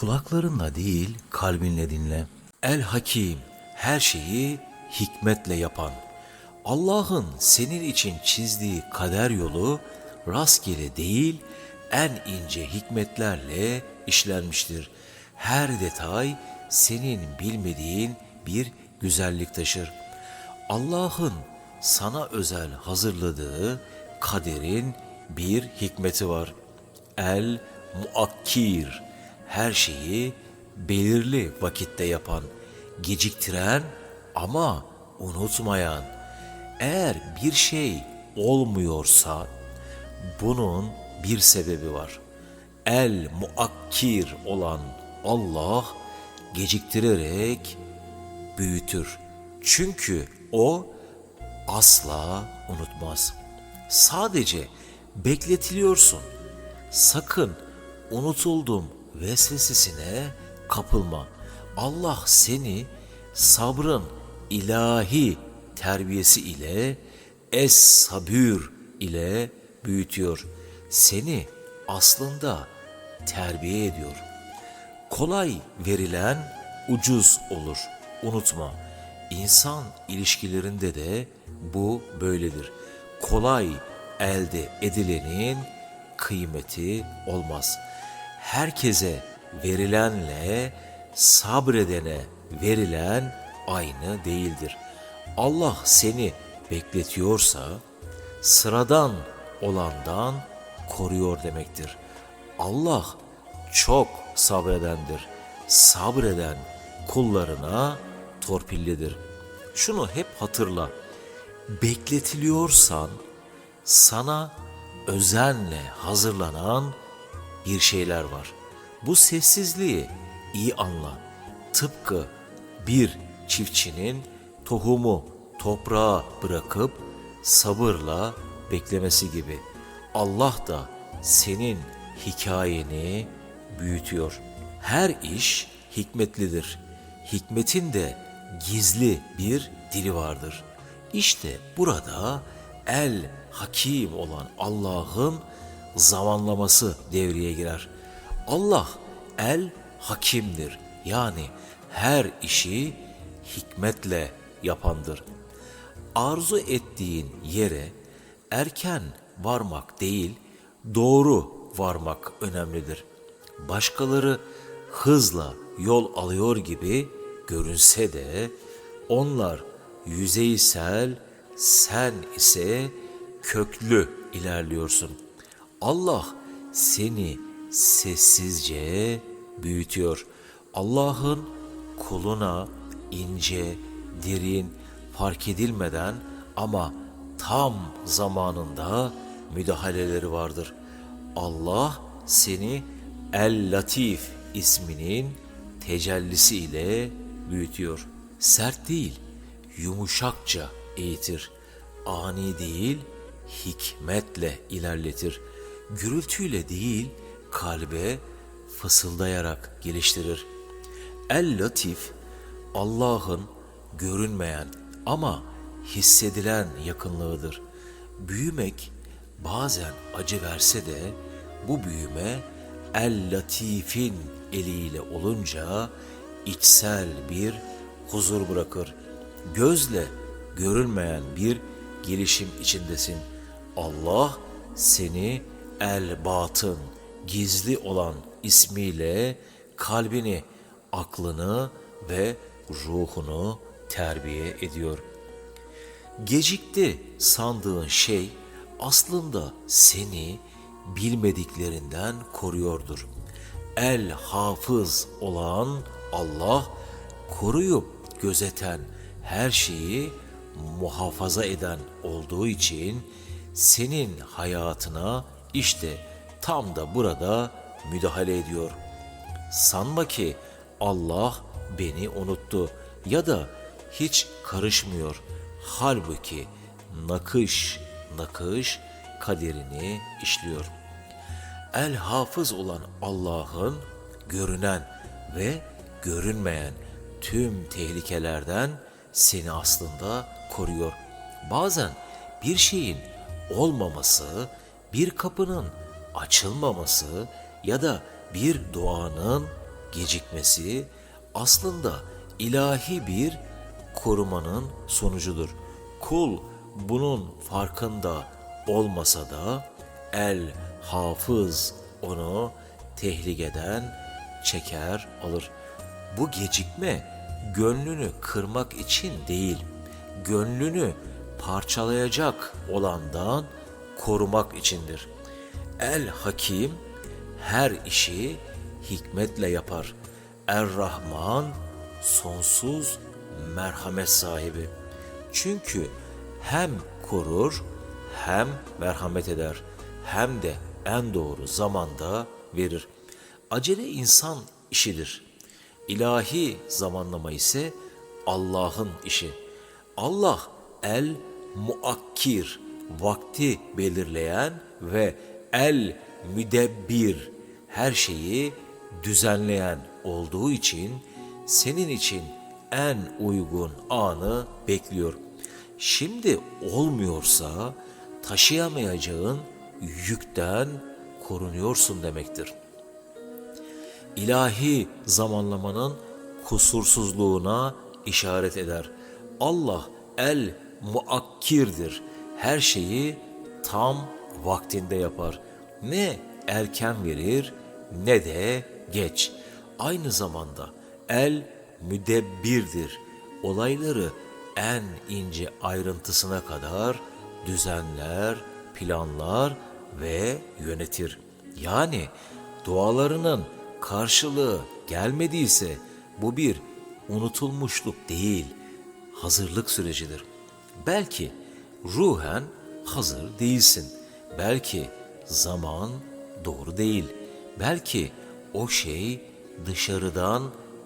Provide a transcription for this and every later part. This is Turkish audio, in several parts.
Kulaklarınla değil, kalbinle dinle. El Hakim, her şeyi hikmetle yapan. Allah'ın senin için çizdiği kader yolu rastgele değil, en ince hikmetlerle işlenmiştir. Her detay senin bilmediğin bir güzellik taşır. Allah'ın sana özel hazırladığı kaderin bir hikmeti var. El muakkir, her şeyi belirli vakitte yapan, geciktiren ama unutmayan. Eğer bir şey olmuyorsa bunun bir sebebi var. El muakkir olan Allah geciktirerek büyütür. Çünkü o asla unutmaz. Sadece bekletiliyorsun. Sakın unutuldum vesvesesine kapılma. Allah seni sabrın ilahi terbiyesi ile es sabür ile büyütüyor. Seni aslında terbiye ediyor. Kolay verilen ucuz olur. Unutma. İnsan ilişkilerinde de bu böyledir. Kolay elde edilenin kıymeti olmaz. Herkese verilenle sabredene verilen aynı değildir. Allah seni bekletiyorsa sıradan olandan koruyor demektir. Allah çok sabredendir. Sabreden kullarına torpillidir. Şunu hep hatırla. Bekletiliyorsan sana özenle hazırlanan bir şeyler var. Bu sessizliği iyi anla. Tıpkı bir çiftçinin tohumu toprağa bırakıp sabırla beklemesi gibi. Allah da senin hikayeni büyütüyor. Her iş hikmetlidir. Hikmetin de gizli bir dili vardır. İşte burada el hakim olan Allah'ın zamanlaması devreye girer. Allah el hakimdir. Yani her işi hikmetle yapandır. Arzu ettiğin yere erken varmak değil, doğru varmak önemlidir. Başkaları hızla yol alıyor gibi görünse de onlar yüzeysel, sen ise köklü ilerliyorsun. Allah seni sessizce büyütüyor. Allah'ın kuluna ince, derin, fark edilmeden ama tam zamanında müdahaleleri vardır. Allah seni El Latif isminin tecellisi ile büyütüyor. Sert değil, yumuşakça eğitir. Ani değil, hikmetle ilerletir. Gürültüyle değil, kalbe fısıldayarak geliştirir. El Latif, Allah'ın görünmeyen ama hissedilen yakınlığıdır. Büyümek bazen acı verse de bu büyüme El Latif'in eliyle olunca içsel bir huzur bırakır. Gözle görülmeyen bir gelişim içindesin. Allah seni El Batın, gizli olan ismiyle kalbini, aklını ve ruhunu terbiye ediyor. Gecikti sandığın şey aslında seni bilmediklerinden koruyordur. El hafız olan Allah koruyup gözeten her şeyi muhafaza eden olduğu için senin hayatına işte tam da burada müdahale ediyor. Sanma ki Allah beni unuttu ya da hiç karışmıyor. Halbuki nakış nakış kaderini işliyor. El hafız olan Allah'ın görünen ve görünmeyen tüm tehlikelerden seni aslında koruyor. Bazen bir şeyin olmaması, bir kapının açılmaması ya da bir duanın gecikmesi aslında ilahi bir korumanın sonucudur. Kul bunun farkında olmasa da el hafız onu tehlikeden çeker alır. Bu gecikme gönlünü kırmak için değil, gönlünü parçalayacak olandan korumak içindir. El Hakim her işi hikmetle yapar. Er-Rahman sonsuz merhamet sahibi. Çünkü hem korur hem merhamet eder hem de en doğru zamanda verir. Acele insan işidir. İlahi zamanlama ise Allah'ın işi. Allah el muakkir, vakti belirleyen ve el müdebbir, her şeyi düzenleyen olduğu için senin için en uygun anı bekliyor. Şimdi olmuyorsa taşıyamayacağın yükten korunuyorsun demektir. İlahi zamanlamanın kusursuzluğuna işaret eder. Allah el muakkirdir. Her şeyi tam vaktinde yapar. Ne erken verir ne de geç. Aynı zamanda el müdebbirdir. Olayları en ince ayrıntısına kadar düzenler, planlar ve yönetir. Yani dualarının karşılığı gelmediyse bu bir unutulmuşluk değil, hazırlık sürecidir. Belki ruhen hazır değilsin. Belki zaman doğru değil. Belki o şey dışarıdan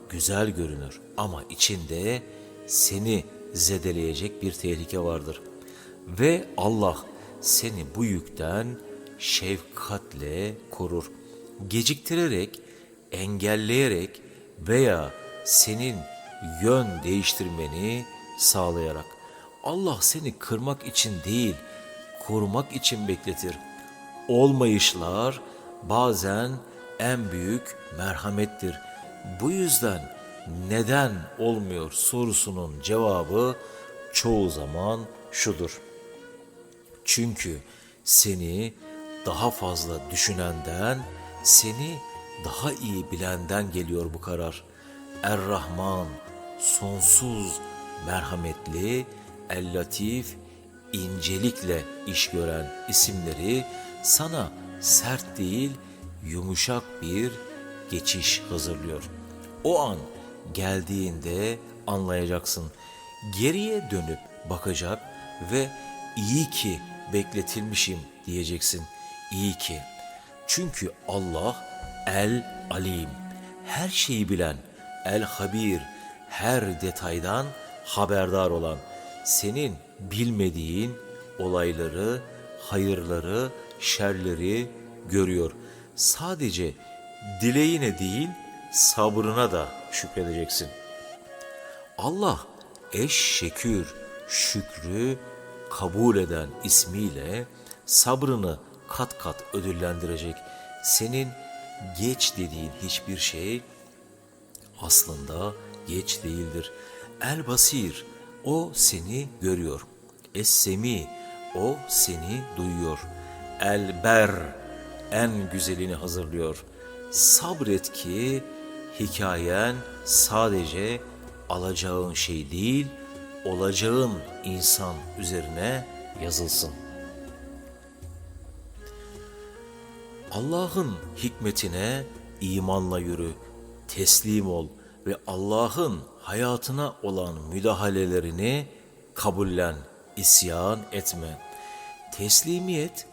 güzel görünür ama içinde seni zedeleyecek bir tehlike vardır. Ve Allah seni bu yükten şefkatle korur. Geciktirerek, engelleyerek veya senin yön değiştirmeni sağlayarak. Allah seni kırmak için değil, korumak için bekletir. Olmayışlar bazen en büyük merhamettir. Bu yüzden neden olmuyor sorusunun cevabı çoğu zaman şudur. Çünkü seni daha fazla düşünenden, seni daha iyi bilenden geliyor bu karar. Er-Rahman, sonsuz, merhametli, El-Latif, incelikle iş gören isimleri sana sert değil, yumuşak bir geçiş hazırlıyor. O an geldiğinde anlayacaksın. Geriye dönüp bakacak ve iyi ki bekletilmişim diyeceksin. İyi ki. Çünkü Allah El Alim, her şeyi bilen, El Habir, her detaydan haberdar olan, senin bilmediğin olayları, hayırları, şerleri görüyor. Sadece dileğine değil, sabrına da şükredeceksin. Allah eş şekür, şükrü kabul eden ismiyle sabrını kat kat ödüllendirecek. Senin geç dediğin hiçbir şey aslında geç değildir. El Basir, o seni görüyor. Es-Semi, o seni duyuyor. El Ber, en güzelini hazırlıyor. Sabret ki hikayen sadece alacağın şey değil, olacağın insan üzerine yazılsın. Allah'ın hikmetine imanla yürü, teslim ol ve Allah'ın hayatına olan müdahalelerini kabullen, isyan etme. Teslimiyet,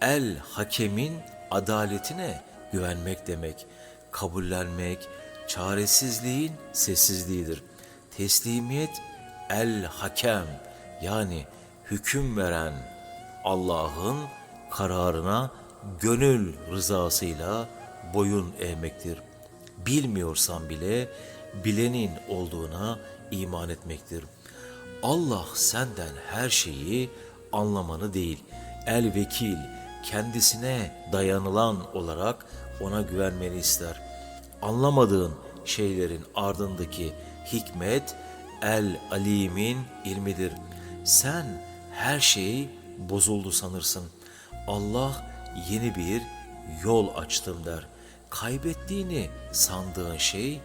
el hakemin adaletine güvenmek demek. Kabullenmek, çaresizliğin sessizliğidir. Teslimiyet, el hakem yani hüküm veren Allah'ın kararına gönül rızasıyla boyun eğmektir. Bilmiyorsan bile bilenin olduğuna iman etmektir. Allah senden her şeyi anlamanı değil, el vekil, kendisine dayanılan olarak ona güvenmeni ister. anlamadığın şeylerin ardındaki hikmet el alimin ilmidir. Sen her şey bozuldu sanırsın. Allah yeni bir yol açtım der. Kaybettiğini sandığın şey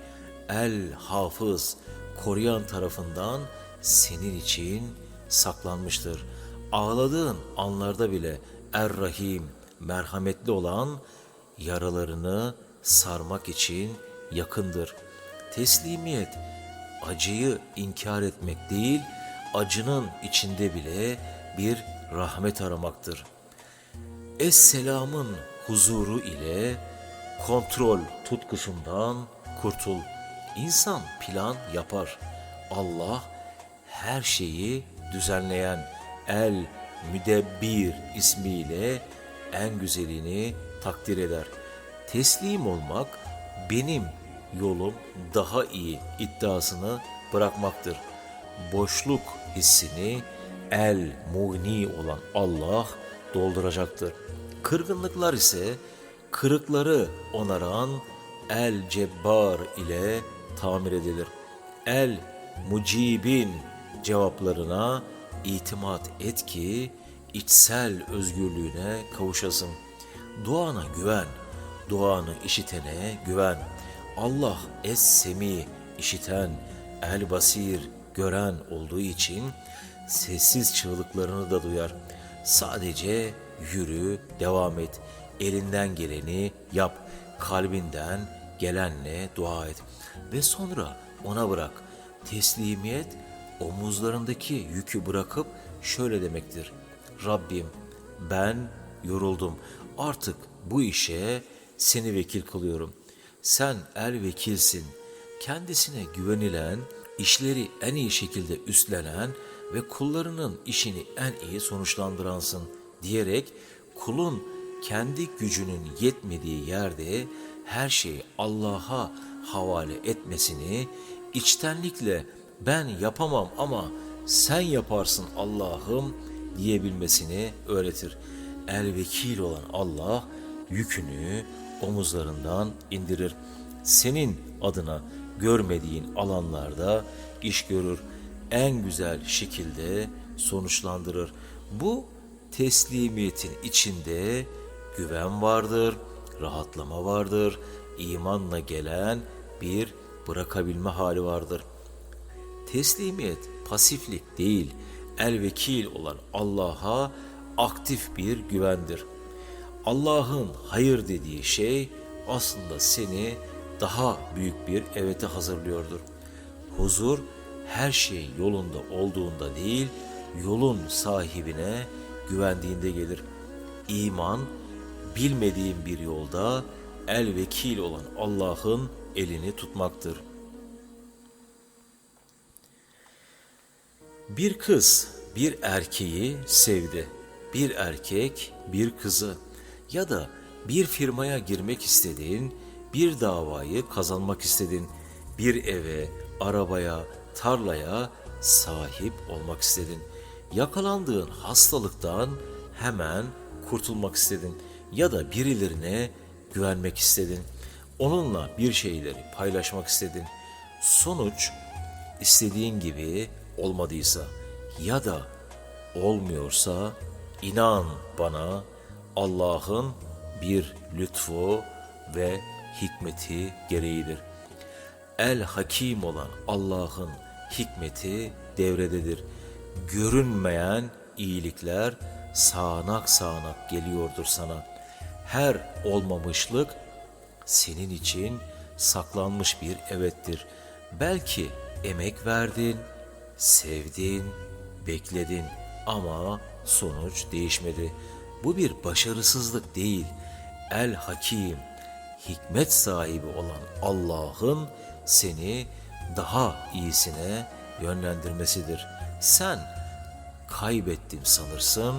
el hafız koruyan tarafından senin için saklanmıştır. Ağladığın anlarda bile Er-Rahim merhametli olan yaralarını sarmak için yakındır. Teslimiyet acıyı inkar etmek değil, acının içinde bile bir rahmet aramaktır. Esselam'ın huzuru ile kontrol tutkusundan kurtul. İnsan plan yapar. Allah her şeyi düzenleyen El Müdebbir ismiyle en güzelini takdir eder. Teslim olmak benim yolum daha iyi iddiasını bırakmaktır. Boşluk hissini El Mugni olan Allah dolduracaktır. Kırgınlıklar ise kırıkları onaran El Cebbar ile tamir edilir. El Mucibin cevaplarına itimat et ki içsel özgürlüğüne kavuşasın. Duana güven, duanı işitene güven. Allah es-semi işiten, el basir gören olduğu için sessiz çığlıklarını da duyar. Sadece yürü, devam et. Elinden geleni yap. Kalbinden gelenle dua et. Ve sonra ona bırak. Teslimiyet omuzlarındaki yükü bırakıp şöyle demektir. Rabbim ben yoruldum. Artık bu işe seni vekil kılıyorum. Sen el vekilsin. Kendisine güvenilen, işleri en iyi şekilde üstlenen ve kullarının işini en iyi sonuçlandıransın diyerek kulun kendi gücünün yetmediği yerde her şeyi Allah'a havale etmesini içtenlikle ben yapamam ama sen yaparsın Allah'ım diyebilmesini öğretir. El vekil olan Allah yükünü omuzlarından indirir. Senin adına görmediğin alanlarda iş görür. En güzel şekilde sonuçlandırır. Bu teslimiyetin içinde güven vardır, rahatlama vardır, imanla gelen bir bırakabilme hali vardır. Teslimiyet pasiflik değil, el vekil olan Allah'a aktif bir güvendir. Allah'ın hayır dediği şey aslında seni daha büyük bir evete hazırlıyordur. Huzur her şey yolunda olduğunda değil, yolun sahibine güvendiğinde gelir. İman bilmediğin bir yolda el vekil olan Allah'ın elini tutmaktır. Bir kız bir erkeği sevdi. Bir erkek bir kızı ya da bir firmaya girmek istedin, bir davayı kazanmak istedin, bir eve, arabaya, tarlaya sahip olmak istedin. Yakalandığın hastalıktan hemen kurtulmak istedin ya da birilerine güvenmek istedin. Onunla bir şeyleri paylaşmak istedin. Sonuç istediğin gibi olmadıysa ya da olmuyorsa inan bana Allah'ın bir lütfu ve hikmeti gereğidir. El Hakim olan Allah'ın hikmeti devrededir. Görünmeyen iyilikler sağanak sağanak geliyordur sana. Her olmamışlık senin için saklanmış bir evettir. Belki emek verdin, sevdin, bekledin ama sonuç değişmedi. Bu bir başarısızlık değil. El Hakim, hikmet sahibi olan Allah'ın seni daha iyisine yönlendirmesidir. Sen kaybettim sanırsın.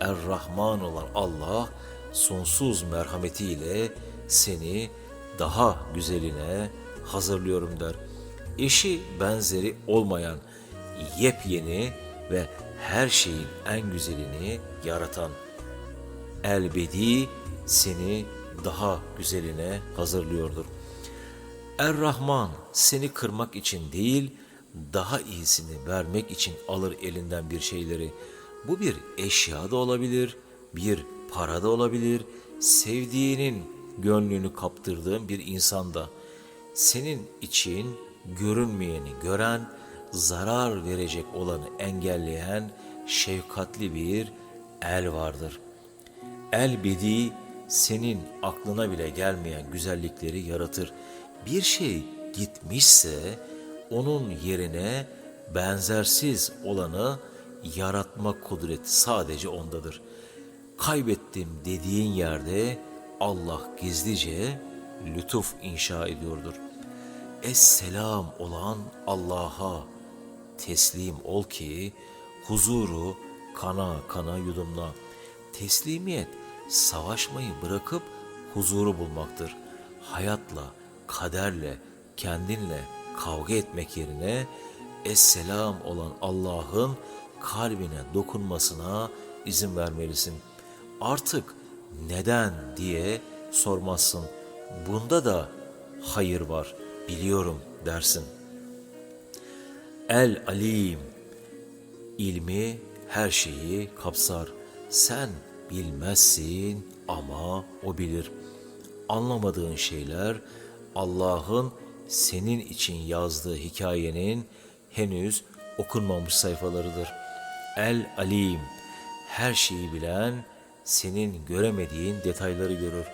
Er-Rahman olan Allah sonsuz merhametiyle seni daha güzeline hazırlıyorum der. Eşi benzeri olmayan yepyeni ve her şeyin en güzelini yaratan elbedi seni daha güzeline hazırlıyordur. Er-Rahman seni kırmak için değil, daha iyisini vermek için alır elinden bir şeyleri. Bu bir eşya da olabilir, bir para da olabilir, sevdiğinin gönlünü kaptırdığın bir insanda. Senin için görünmeyeni gören, zarar verecek olanı engelleyen şefkatli bir el vardır. El bedi senin aklına bile gelmeyen güzellikleri yaratır. Bir şey gitmişse onun yerine benzersiz olanı yaratma kudreti sadece ondadır. Kaybettim dediğin yerde Allah gizlice lütuf inşa ediyordur. Esselam olan Allah'a teslim ol ki huzuru kana kana yudumla. Teslimiyet savaşmayı bırakıp huzuru bulmaktır. Hayatla, kaderle, kendinle kavga etmek yerine Esselam olan Allah'ın kalbine dokunmasına izin vermelisin. Artık neden diye sormazsın. Bunda da hayır var, biliyorum dersin. El Alim ilmi her şeyi kapsar. Sen bilmezsin ama o bilir. Anlamadığın şeyler Allah'ın senin için yazdığı hikayenin henüz okunmamış sayfalarıdır. El Alim her şeyi bilen senin göremediğin detayları görür.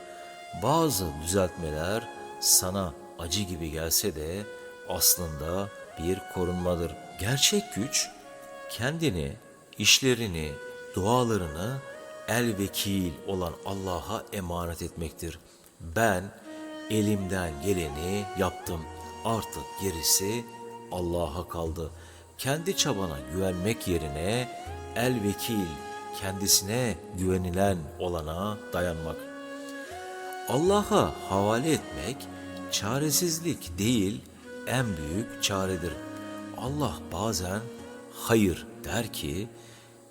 Bazı düzeltmeler sana acı gibi gelse de aslında bir korunmadır. Gerçek güç kendini, işlerini, dualarını el vekil olan Allah'a emanet etmektir. Ben elimden geleni yaptım. Artık gerisi Allah'a kaldı. Kendi çabana güvenmek yerine el vekil kendisine güvenilen olana dayanmak. Allah'a havale etmek çaresizlik değil en büyük çaredir. Allah bazen hayır der ki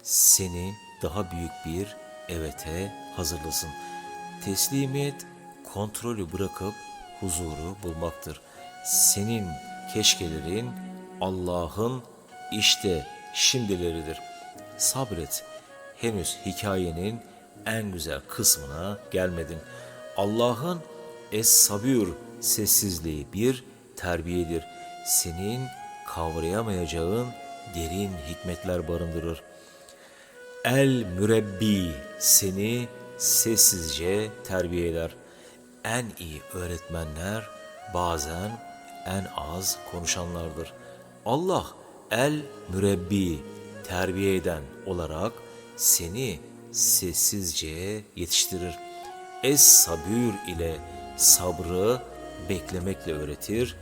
seni daha büyük bir evete hazırlasın. Teslimiyet kontrolü bırakıp huzuru bulmaktır. Senin keşkelerin Allah'ın işte şimdileridir. Sabret. Henüz hikayenin en güzel kısmına gelmedin. Allah'ın Es-Sabür sessizliği bir terbiyedir. Senin kavrayamayacağın derin hikmetler barındırır. El mürebbi seni sessizce terbiye eder. En iyi öğretmenler bazen en az konuşanlardır. Allah el mürebbi terbiye eden olarak seni sessizce yetiştirir. Es sabür ile sabrı beklemekle öğretir.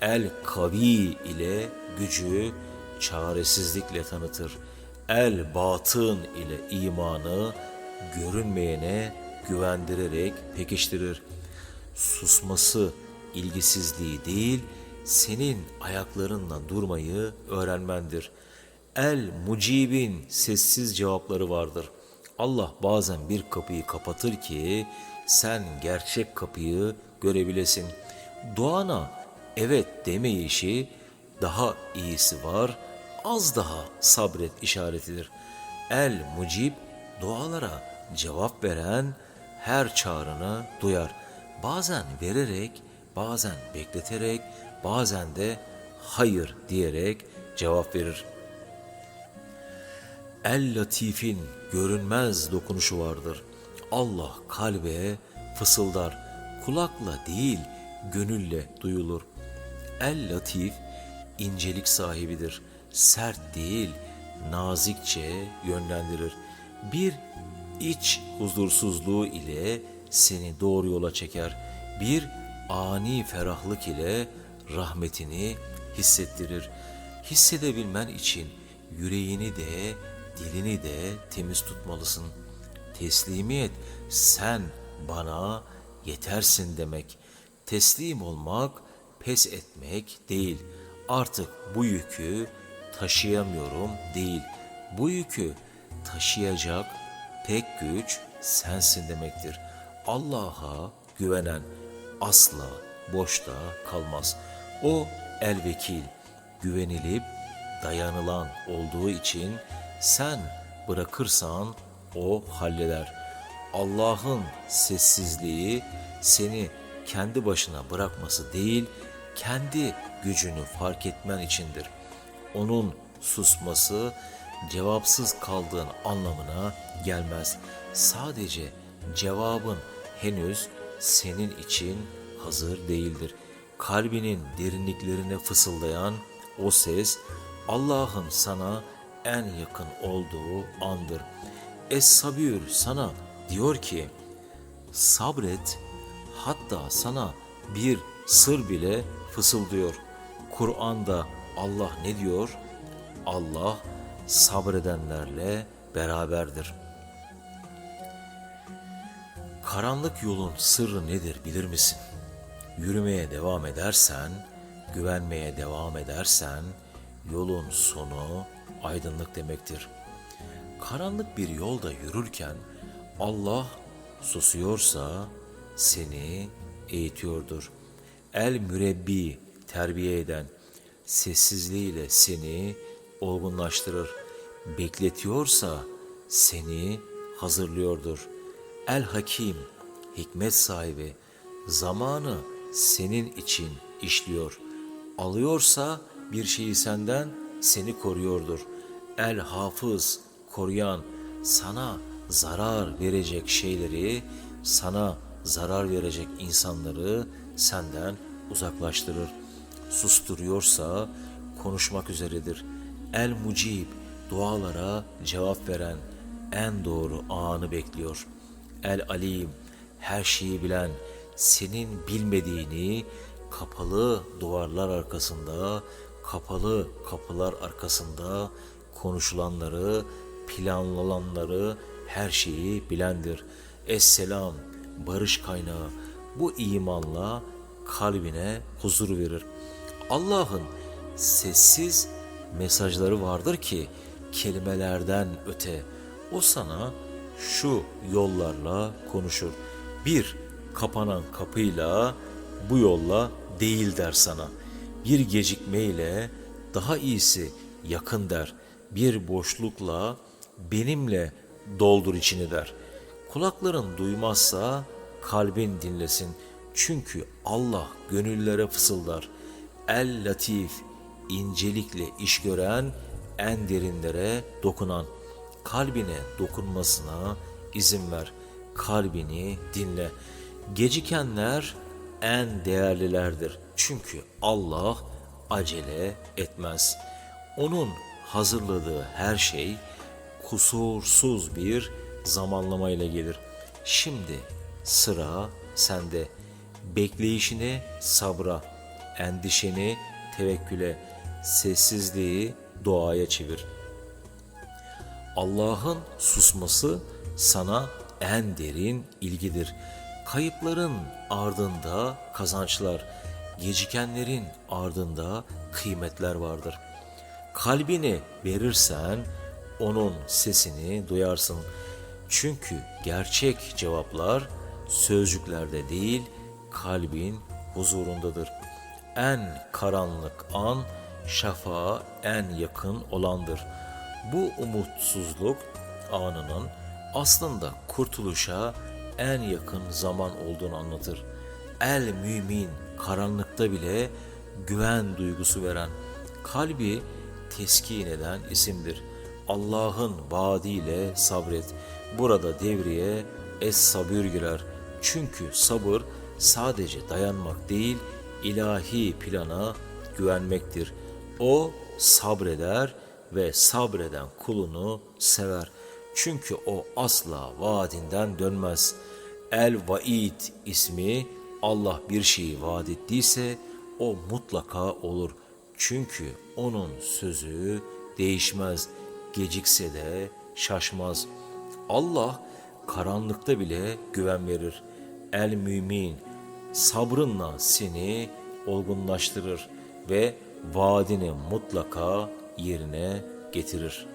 El kavi ile gücü çaresizlikle tanıtır. El batın ile imanı görünmeyene güvendirerek pekiştirir. Susması ilgisizliği değil, senin ayaklarınla durmayı öğrenmendir. El mucibin sessiz cevapları vardır. Allah bazen bir kapıyı kapatır ki sen gerçek kapıyı görebilesin. Duana evet demeyişi daha iyisi var, az daha sabret işaretidir. El mucib dualara cevap veren her çağrını duyar. Bazen vererek, bazen bekleterek, bazen de hayır diyerek cevap verir. El Latif'in görünmez dokunuşu vardır. Allah kalbe fısıldar. Kulakla değil, gönülle duyulur. El Latif incelik sahibidir. Sert değil, nazikçe yönlendirir. Bir iç huzursuzluğu ile seni doğru yola çeker. Bir ani ferahlık ile rahmetini hissettirir. Hissedebilmen için yüreğini de dilini de temiz tutmalısın. Teslimiyet sen bana yetersin demek. Teslim olmak pes etmek değil. Artık bu yükü taşıyamıyorum değil. Bu yükü taşıyacak tek güç sensin demektir. Allah'a güvenen asla boşta kalmaz. O el vekil, güvenilip dayanılan olduğu için sen bırakırsan o halleder. Allah'ın sessizliği seni kendi başına bırakması değil, kendi gücünü fark etmen içindir. Onun susması cevapsız kaldığın anlamına gelmez. Sadece cevabın henüz senin için hazır değildir. Kalbinin derinliklerine fısıldayan o ses Allah'ın sana en yakın olduğu andır. Es-Sabir sana diyor ki sabret hatta sana bir sır bile fısıldıyor. Kur'an'da Allah ne diyor? Allah sabredenlerle beraberdir. Karanlık yolun sırrı nedir bilir misin? Yürümeye devam edersen, güvenmeye devam edersen yolun sonu aydınlık demektir. Karanlık bir yolda yürürken Allah susuyorsa seni eğitiyordur. El mürebbi terbiye eden sessizliğiyle seni olgunlaştırır. Bekletiyorsa seni hazırlıyordur. El hakim hikmet sahibi zamanı senin için işliyor. Alıyorsa bir şeyi senden seni koruyordur. El hafız koruyan sana zarar verecek şeyleri, sana zarar verecek insanları senden uzaklaştırır. Susturuyorsa konuşmak üzeredir. El mucib dualara cevap veren en doğru anı bekliyor. El alim her şeyi bilen senin bilmediğini kapalı duvarlar arkasında, kapalı kapılar arkasında konuşulanları, planlananları, her şeyi bilendir. Esselam, barış kaynağı. Bu imanla kalbine huzur verir. Allah'ın sessiz mesajları vardır ki kelimelerden öte. O sana şu yollarla konuşur. Bir, kapanan kapıyla bu yolla değil der sana. Bir gecikmeyle daha iyisi yakın der. Bir boşlukla benimle doldur içini der. Kulakların duymazsa kalbin dinlesin. Çünkü Allah gönüllere fısıldar. El latif, incelikle iş gören, en derinlere dokunan. Kalbine dokunmasına izin ver. Kalbini dinle. Gecikenler en değerlilerdir. Çünkü Allah acele etmez. Onun hazırladığı her şey kusursuz bir zamanlamayla gelir. Şimdi sıra sende. Bekleyişini sabra, endişeni tevekküle, sessizliği duaya çevir. Allah'ın susması sana en derin ilgidir. Kayıpların ardında kazançlar, gecikenlerin ardında kıymetler vardır. Kalbini verirsen onun sesini duyarsın. Çünkü gerçek cevaplar sözcüklerde değil, kalbin huzurundadır. En karanlık an şafağa en yakın olandır. Bu umutsuzluk anının aslında kurtuluşa en yakın zaman olduğunu anlatır. El mümin karanlıkta bile güven duygusu veren, kalbi teskin eden isimdir. Allah'ın vaadiyle sabret. Burada devreye es sabır girer. Çünkü sabır sadece dayanmak değil, ilahi plana güvenmektir. O sabreder ve sabreden kulunu sever. Çünkü o asla vaadinden dönmez. El Vaid ismi Allah bir şeyi vaat ettiyse o mutlaka olur. Çünkü onun sözü değişmez. Gecikse de şaşmaz. Allah karanlıkta bile güven verir. El mümin sabrınla seni olgunlaştırır ve vaadini mutlaka yerine getirir.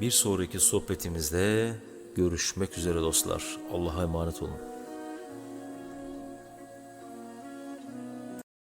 Bir sonraki sohbetimizde görüşmek üzere dostlar. Allah'a emanet olun.